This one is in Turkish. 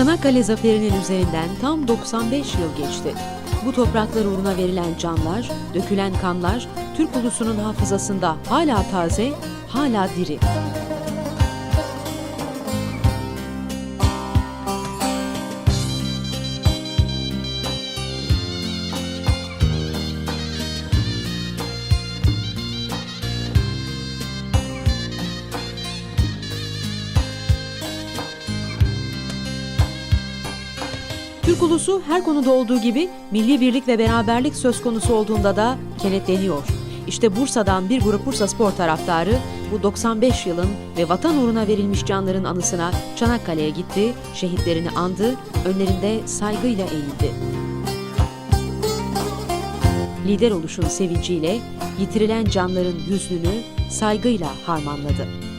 Çanakkale Zaferi'nin üzerinden tam 95 yıl geçti. Bu topraklar uğruna verilen canlar, dökülen kanlar Türk ulusunun hafızasında hala taze, hala diri. Türk ulusu her konuda olduğu gibi milli birlik ve beraberlik söz konusu olduğunda da kenetleniyor. İşte Bursa'dan bir grup Bursa spor taraftarı bu 95 yılın ve vatan uğruna verilmiş canların anısına Çanakkale'ye gitti, şehitlerini andı, önlerinde saygıyla eğildi. Lider oluşun sevinciyle yitirilen canların hüznünü saygıyla harmanladı.